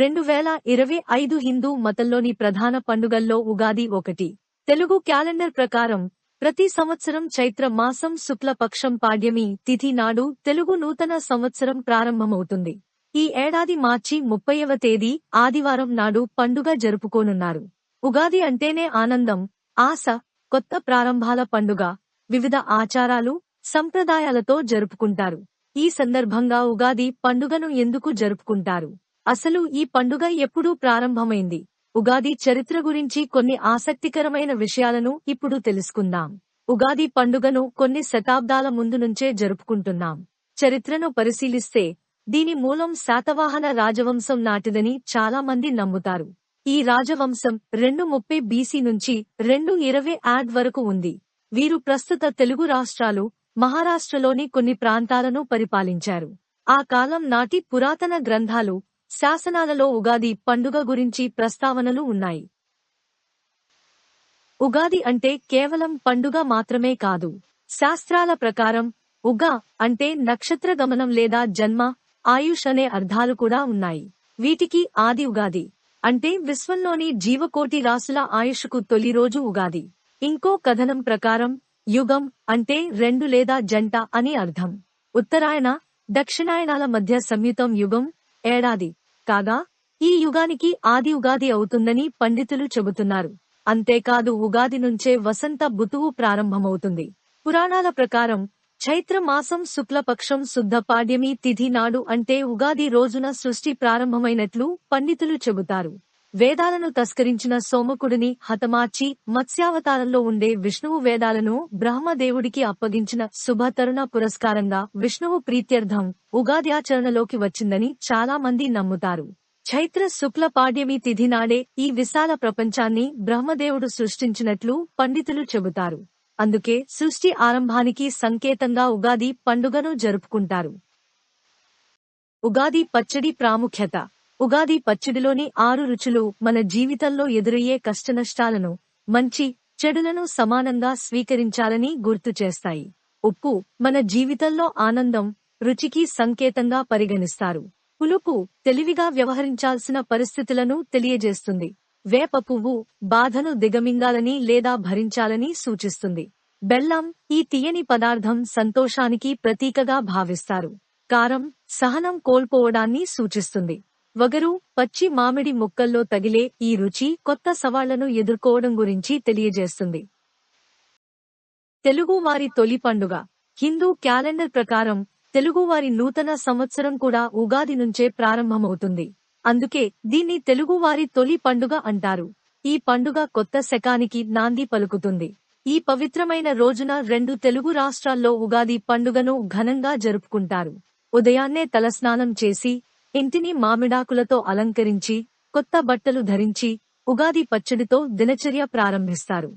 రెండు వేల ఇరవై ఐదు హిందూ మతంలోని ప్రధాన పండుగల్లో ఉగాది ఒకటి. తెలుగు క్యాలెండర్ ప్రకారం ప్రతి సంవత్సరం చైత్ర మాసం శుక్లపక్షం పాడ్యమి తిథి నాడు తెలుగు నూతన సంవత్సరం ప్రారంభమవుతుంది. ఈ ఏడాది మార్చి ముప్పైవ తేదీ ఆదివారం నాడు పండుగ జరుపుకోనున్నారు. ఉగాది అంటేనే ఆనందం ఆశ కొత్త ప్రారంభాల పండుగ వివిధ ఆచారాలు సంప్రదాయాలతో జరుపుకుంటారు. ఈ సందర్భంగా ఉగాది పండుగను ఎందుకు జరుపుకుంటారు? అసలు ఈ పండుగ ఎప్పుడు ప్రారంభమైంది? ఉగాది చరిత్ర గురించి కొన్ని ఆసక్తికరమైన విషయాలను ఇప్పుడు తెలుసుకుందాం. ఉగాది పండుగను కొన్ని శతాబ్దాల ముందు నుంచే జరుపుకుంటున్నాం. చరిత్రను పరిశీలిస్తే దీని మూలం శాతవాహన రాజవంశం నాటిదని చాలా మంది నమ్ముతారు. ఈ రాజవంశం రెండు ముప్పై బీసీ నుంచి రెండు ఇరవై యాడ్ వరకు ఉంది. వీరు ప్రస్తుత తెలుగు రాష్ట్రాలు మహారాష్ట్రలోని కొన్ని ప్రాంతాలను పరిపాలించారు. ఆ కాలం నాటి పురాతన గ్రంథాలు శాసనాలలో ఉగాది పండుగ గురించి ప్రస్తావనలు ఉన్నాయి. ఉగాది అంటే కేవలం పండుగ మాత్రమే కాదు. శాస్త్రాల ప్రకారం ఉగా అంటే నక్షత్ర గమనం లేదా జన్మ ఆయుష్ అనే అర్థాలు కూడా ఉన్నాయి. వీటికి ఆది ఉగాది అంటే విశ్వంలోని జీవకోటి రాసుల ఆయుష్కు తొలి రోజు ఉగాది. ఇంకో కథనం ప్రకారం యుగం అంటే రెండు లేదా జంట అని అర్థం. ఉత్తరాయణ దక్షిణాయనాల మధ్య సంయుతం యుగం ఏడాది. కాగా ఈ యుగానికి ఆది ఉగాది అవుతుందని పండితులు చెబుతున్నారు. అంతేకాదు ఉగాది నుంచే వసంత బుతువు ప్రారంభమవుతుంది. పురాణాల ప్రకారం చైత్ర మాసం శుక్లపక్షం శుద్ధ పాడ్యమి తిథి నాడు అంటే ఉగాది రోజున సృష్టి ప్రారంభమైనట్లు పండితులు చెబుతారు. వేదాలను తస్కరించిన సోమకుడిని హతమార్చి మత్స్యావతారంలో ఉండే విష్ణువు వేదాలను బ్రహ్మదేవుడికి అప్పగించిన శుభతరుణ పురస్కారంగా విష్ణువు ప్రీత్యర్థం ఉగాద్యాచరణలోకి వచ్చిందని చాలా మంది నమ్ముతారు. చైత్ర శుక్ల పాడ్యమి తిథి నాడే ఈ విశాల ప్రపంచాన్ని బ్రహ్మదేవుడు సృష్టించినట్లు పండితులు చెబుతారు. అందుకే సృష్టి ఆరంభానికి సంకేతంగా ఉగాది పండుగను జరుపుకుంటారు. ఉగాది పచ్చడి ప్రాముఖ్యత ఉగాది పచ్చడిలోని ఆరు రుచులు మన జీవితంలో ఎదురయ్యే కష్టనష్టాలను మంచి చెడులను సమానంగా స్వీకరించాలని గుర్తు చేస్తాయి. ఉప్పు మన జీవితంలో ఆనందం రుచికి సంకేతంగా పరిగణిస్తారు. పులుపు తెలివిగా వ్యవహరించాల్సిన పరిస్థితులను తెలియజేస్తుంది. వేప పువ్వు బాధను దిగమింగాలని లేదా భరించాలని సూచిస్తుంది. బెల్లం ఈ తీయని పదార్థం సంతోషానికి ప్రతీకగా భావిస్తారు. కారం సహనం కోల్పోవడాన్ని సూచిస్తుంది. వగరు పచ్చి మామిడి ముక్కల్లో తగిలే ఈ రుచి కొత్త సవాళ్ళను ఎదుర్కోవడం గురించి తెలియజేస్తుంది. తెలుగువారి తొలి పండుగ. హిందూ క్యాలెండర్ ప్రకారం తెలుగువారి నూతన సంవత్సరం కూడా ఉగాది నుంచే ప్రారంభమవుతుంది. అందుకే దీన్ని తెలుగువారి తొలి పండుగ అంటారు. ఈ పండుగ కొత్త శకానికి నాంది పలుకుతుంది. ఈ పవిత్రమైన రోజున రెండు తెలుగు రాష్ట్రాల్లో ఉగాది పండుగను ఘనంగా జరుపుకుంటారు. ఉదయాన్నే తలస్నానం చేసి ఇంటిని మామిడాకులతో అలంకరించి కొత్త బట్టలు ధరించి ఉగాది పచ్చడితో దినచర్య ప్రారంభిస్తారు.